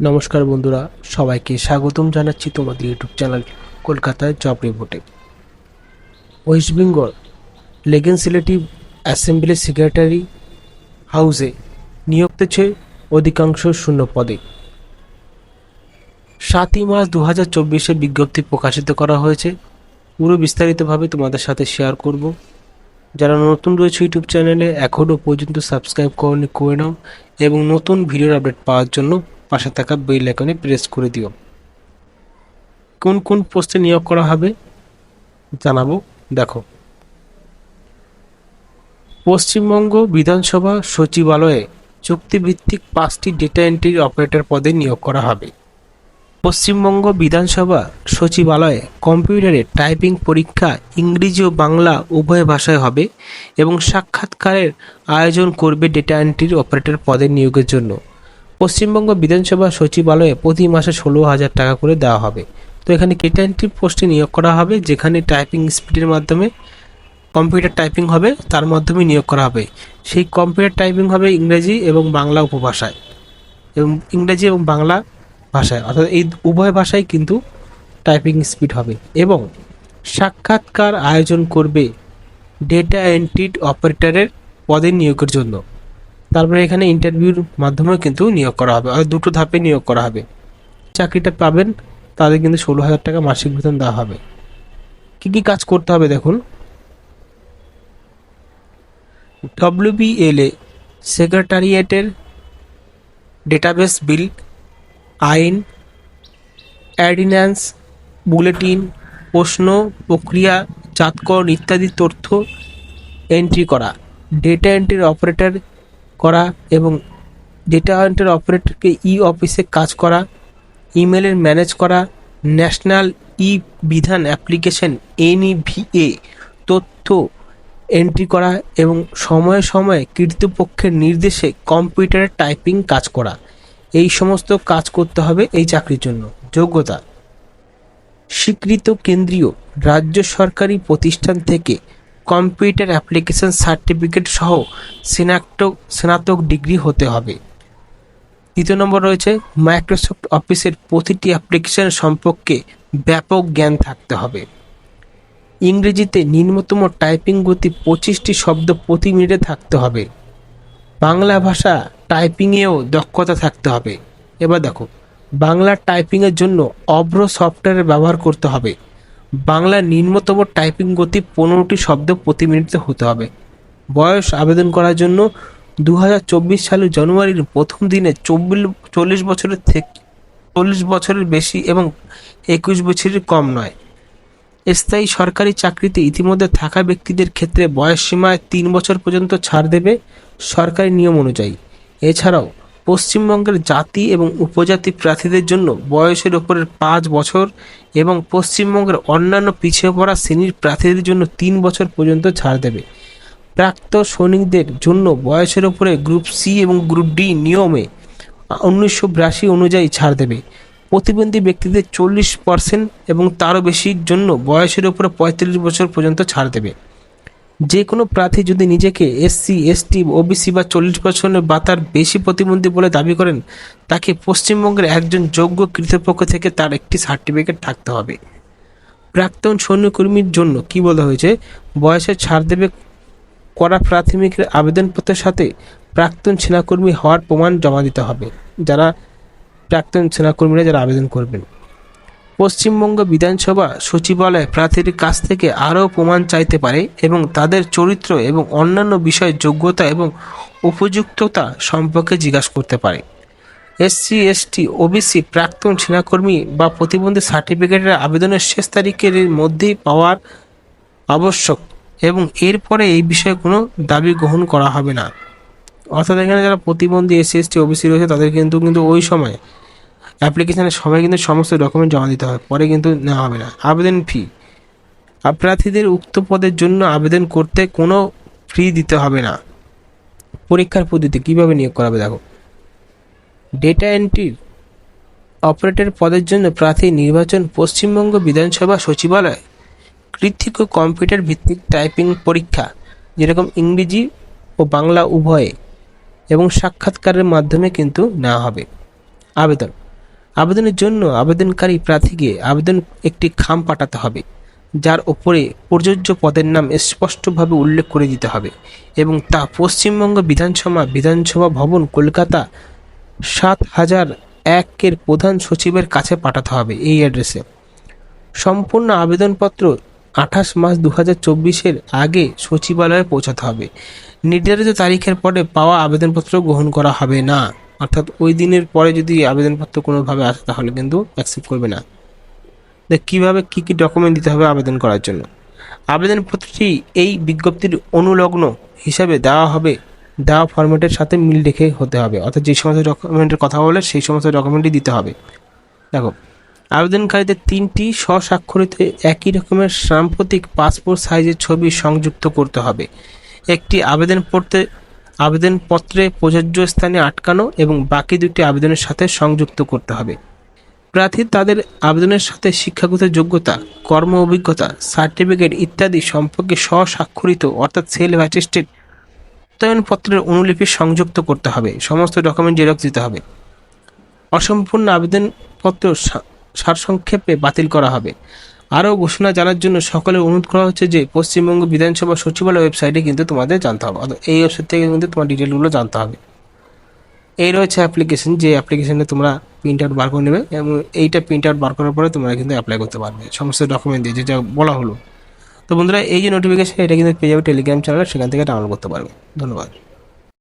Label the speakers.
Speaker 1: নমস্কার বন্ধুরা, সবাইকে স্বাগতম জানাচ্ছি তোমাদের ইউটিউব চ্যানেল কলকাতায় জব রিপোর্টে। West Bengal legislative assembly secretary হাউসে নিয়োগ পেয়েছে অধিকাংশ শূন্য পদে। সাতই মার্চ দু হাজার চব্বিশে বিজ্ঞপ্তি প্রকাশিত করা হয়েছে। পুরো বিস্তারিতভাবে তোমাদের সাথে শেয়ার করব। যারা নতুন রয়েছে ইউটিউব চ্যানেলে, এখনও পর্যন্ত সাবস্ক্রাইব করনি, করে নাও এবং নতুন ভিডিওর আপডেট পাওয়ার জন্য পাশে থাকা বেল আইকনে প্রেস করে দিও। কোন কোন পোস্টে নিয়োগ করা হবে জানাব, দেখো। পশ্চিমবঙ্গ বিধানসভা সচিবালয়ে চুক্তিভিত্তিক পাঁচটি ডেটা এন্ট্রি অপারেটর পদে নিয়োগ করা হবে। পশ্চিমবঙ্গ বিধানসভা সচিবালয়ে কম্পিউটারে টাইপিং পরীক্ষা ইংরেজি ও বাংলা উভয় ভাষায় হবে এবং সাক্ষাৎকারের আয়োজন করবে ডেটা এন্ট্রি অপারেটর পদে নিয়োগের জন্য। পশ্চিমবঙ্গ বিধানসভা সচিবালয়ে প্রতি মাসে ষোলো হাজার টাকা করে দেওয়া হবে। তো এখানে এন্ট্রি পোস্টে নিয়োগ করা হবে, যেখানে টাইপিং স্পিডের মাধ্যমে কম্পিউটার টাইপিং হবে, তার মাধ্যমে নিয়োগ করা হবে। সেই কম্পিউটার টাইপিং হবে ইংরেজি এবং বাংলা উপভাষায়। এবং ইংরেজি এবং বাংলা ভাষায়, অর্থাৎ এই উভয় ভাষায় কিন্তু টাইপিং স্পিড হবে। এবং সাক্ষাৎকার আয়োজন করবে ডেটা এন্ট্রি অপারেটরের পদে নিয়োগের জন্য। তারপরে এখানে ইন্টারভিউর মাধ্যমেও কিন্তু নিয়োগ করা হবে দুটো ধাপে নিয়োগ করা হবে। চাকরিটা পাবেন, তাদের কিন্তু ষোলো হাজার টাকা মাসিক বেতন দেওয়া হবে। কী কী কাজ করতে হবে দেখুন। ডব্লিউবিএলএ সেক্রেটারিয়েটের ডেটাবেস বিল আইন অ্যাডিন্যান্স বুলেটিন প্রশ্ন, প্রক্রিয়া জাতকরণ ইত্যাদি তথ্য এন্ট্রি করা। ডেটা এন্ট্রির অপারেটর করা এবং ডেটা এন্ট্রির অপারেটরকে ই অফিসে কাজ করা ইমেলের ম্যানেজ করা ন্যাশনাল ই বিধান অ্যাপ্লিকেশন এনইভিএ তথ্য এন্ট্রি করা এবং সময়ে সময়ে কৃতপক্ষের নির্দেশে কম্পিউটারে টাইপিং কাজ করা। এই সমস্ত কাজ করতে হবে এই চাকরির জন্য। যোগ্যতা। স্বীকৃত কেন্দ্রীয় রাজ্য সরকারি প্রতিষ্ঠান থেকে কম্পিউটার অ্যাপ্লিকেশন সার্টিফিকেট সহ স্নাতক স্নাতক ডিগ্রি হতে হবে। দ্বিতীয় নম্বর রয়েছে, মাইক্রোসফট অফিসের প্রতিটি অ্যাপ্লিকেশন সম্পর্কে ব্যাপক জ্ঞান থাকতে হবে। ইংরেজিতে নিম্নতম টাইপিং গতি পঁচিশটি শব্দ প্রতি মিনিটে থাকতে হবে। বাংলা ভাষা টাইপিংয়েও দক্ষতা থাকতে হবে। এবার দেখো, বাংলা টাইপিংয়ের জন্য অভ্র সফটওয়্যার ব্যবহার করতে হবে। বাংলা নিম্নতম টাইপিং গতি পনেরোটি শব্দ প্রতি মিনিটে হতে হবে। বয়স আবেদন করার জন্য দু হাজার চব্বিশ সালের জানুয়ারির প্রথম দিনে চব্বিশ, চল্লিশ বছরের থেকে চল্লিশ বছরের বেশি এবং একুশ বছরের কম নয়। স্থায়ী সরকারি চাকরিতে ইতিমধ্যে থাকা ব্যক্তিদের ক্ষেত্রে বয়স সীমায় তিন বছর পর্যন্ত ছাড় দেবে সরকারি নিয়ম অনুযায়ী। এছাড়াও পশ্চিমবঙ্গের জাতি এবং উপজাতি প্রার্থীদের জন্য বয়সের ওপরের পাঁচ বছর এবং পশ্চিমবঙ্গের অন্যান্য পিছিয়ে পড়া শ্রেণির প্রার্থীদের জন্য তিন বছর পর্যন্ত ছাড় দেবে। প্রাপ্ত সৈনিকদের জন্য বয়সের ওপরে গ্রুপ সি এবং গ্রুপ ডি নিয়মে উনিশশো বিরাশি অনুযায়ী ছাড় দেবে। প্রতিবন্ধী ব্যক্তিদের চল্লিশ পার্সেন্ট এবং তারও বেশির জন্য বয়সের উপরে পঁয়তাল্লিশ বছর পর্যন্ত ছাড় দেবে। যে কোনো প্রার্থী যদি নিজেকে এসসি, এসটি, ওবিসি বা চল্লিশ বছরের বা তার বেশি প্রতিবন্ধী বলে দাবি করেন, তাকে পশ্চিমবঙ্গের একজন যোগ্য কৃতপক্ষ থেকে তার একটি সার্টিফিকেট থাকতে হবে। প্রাক্তন সৈন্যকর্মীর জন্য কি বলা হয়েছে? বয়সের ছাড় দেবে করা প্রাথমিকের আবেদনপত্রের সাথে প্রাক্তন সেনাকর্মী হওয়ার প্রমাণ জমা দিতে হবে। যারা প্রাক্তন সেনাকর্মীরা যারা আবেদন করবেন। পশ্চিমবঙ্গ বিধানসভা সচিবালয় প্রার্থীর কাছ থেকে আরও প্রমাণ চাইতে পারে এবং তাদের চরিত্র এবং অন্যান্য বিষয়ে যোগ্যতা এবং উপযুক্ততা সম্পর্কে জিজ্ঞাসা করতে পারে। এসসি, এসটি, ওবিসি, প্রাক্তন সেনাকর্মী বা প্রতিবন্ধী সার্টিফিকেটের আবেদনের শেষ তারিখের মধ্যেই পাওয়ার আবশ্যক এবং এরপরে এই বিষয়ে কোনো দাবি গ্রহণ করা হবে না। অর্থাৎ এখানে যারা প্রতিবন্ধী এসসি, এসটি, ওবিসি রয়েছে তাদের কিন্তু কিন্তু ওই সময় অ্যাপ্লিকেশনের সময় কিন্তু সমস্ত ডকুমেন্ট জমা দিতে হবে, পরে কিন্তু নেওয়া হবে না। আবেদন ফি প্রার্থীদের উক্ত পদের জন্য আবেদন করতে কোনো ফি দিতে হবে না। পরীক্ষার পদ্ধতি, কীভাবে নিয়োগ করা হবে দেখো। ডেটা এন্ট্রির অপারেটর পদের জন্য প্রার্থী নির্বাচন পশ্চিমবঙ্গ বিধানসভা সচিবালয়। কৃত্রিক কম্পিউটার ভিত্তিক টাইপিং পরীক্ষা, যেরকম ইংরেজি ও বাংলা উভয়ে, এবং সাক্ষাৎকারের মাধ্যমে কিন্তু নেওয়া হবে। আবেদন। আবেদনের জন্য আবেদনকারী প্রার্থীকে আবেদন একটি খাম পাঠাতে হবে, যার ওপরে প্রযোজ্য পদের নাম স্পষ্টভাবে উল্লেখ করে দিতে হবে এবং তা পশ্চিমবঙ্গ বিধানসভা বিধানসভা ভবন কলকাতা সাত হাজার একের প্রধান সচিবের কাছে পাঠাতে হবে এই অ্যাড্রেসে। সম্পূর্ণ আবেদনপত্র আঠাশ মার্চ দু হাজার চব্বিশের আগে সচিবালয়ে পৌঁছাতে হবে। নির্ধারিত তারিখের পরে পাওয়া আবেদনপত্র গ্রহণ করা হবে না। অর্থাৎ ওই দিনের পরে যদি আবেদনপত্র কোনোভাবে আসে, তাহলে কিন্তু অ্যাকসেপ্ট করবে না। দেখ, কীভাবে কী কী ডকুমেন্ট দিতে হবে আবেদন করার জন্য? আবেদনপত্রটি এই বিজ্ঞপ্তির অনুলগ্ন হিসাবে দেওয়া হবে। দেওয়া ফরম্যাটের সাথে মিল রেখে হতে হবে। অর্থাৎ যে সমস্ত ডকুমেন্টের কথা বলে, সেই সমস্ত ডকুমেন্টই দিতে হবে। দেখো, আবেদনকারীদের তিনটি স্বস্বাক্ষরিত একই রকমের সাম্প্রতিক পাসপোর্ট সাইজের ছবি সংযুক্ত করতে হবে। একটি আবেদন পড়তে আবেদনপত্রে প্রযোজ্য স্থানে আটকানো এবং বাকি দুটি আবেদনের সাথে সংযুক্ত করতে হবে। প্রার্থী তাদের আবেদনের সাথে শিক্ষাগত যোগ্যতা, কর্ম অভিজ্ঞতা, সার্টিফিকেট ইত্যাদি সম্পর্কে স্বস্বাক্ষরিত অর্থাৎ সেলফ অ্যাটেস্টেড প্রত্যয়নপত্রের অনুলিপি সংযুক্ত করতে হবে। সমস্ত ডকুমেন্ট জেরক্স দিতে হবে। অসম্পূর্ণ আবেদনপত্র সারসংক্ষেপে বাতিল করা হবে। আরও ঘোষণা জানার জন্য সকলের অনুরোধ করা হচ্ছে যে পশ্চিমবঙ্গ বিধানসভা সচিবালয় ওয়েবসাইটে কিন্তু তোমাদের জানতে হবে। এই ওয়েবসাইট থেকে কিন্তু তোমার ডিটেলগুলো জানতে হবে। এই রয়েছে অ্যাপ্লিকেশন, যে অ্যাপ্লিকেশনে তোমরা প্রিন্ট আউট বার করে নেবে এবং এইটা প্রিন্ট আউট বার করার পরে তোমরা কিন্তু অ্যাপ্লাই করতে পারবে। সমস্ত ডকুমেন্ট দিয়ে, যেটা বলা হলো। তো বন্ধুরা, এই যে নোটিফিকেশন এটা কিন্তু পেয়ে যাবে টেলিগ্রাম চ্যানেলে সেখান থেকে ডাউনলোড করতে পারবে। ধন্যবাদ।